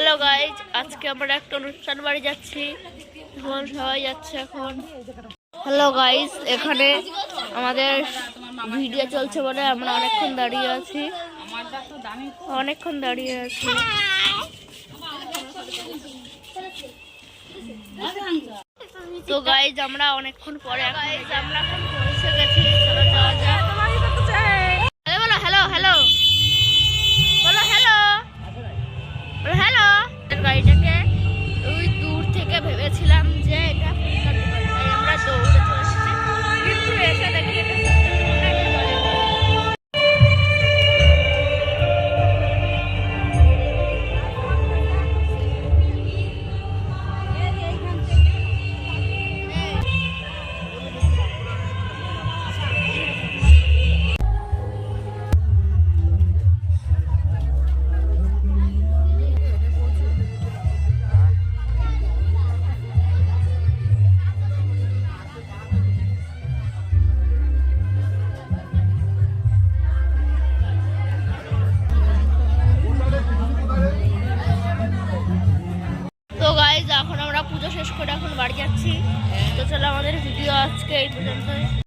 Hello guys আজকে আমরা একটা অনুষ্ঠান বাড়ি যাচ্ছি। এখন সবাই যাচ্ছে এখন। হ্যালো গাইজ এখানে আমাদের ভিডিও চলছে বলে আমরা অনেকক্ষণ দাঁড়িয়ে আছি। অনেকক্ষণ দাঁড়িয়ে আছি। তো গাইজ আমরা অনেকক্ষণ পরে আমরা এখন পৌঁছে গেছি। এখন আমরা পুজো শেষ করে এখন বাড়ি যাচ্ছি। তো চলো আমাদের ভিডিও আজকে এই পর্যন্তই।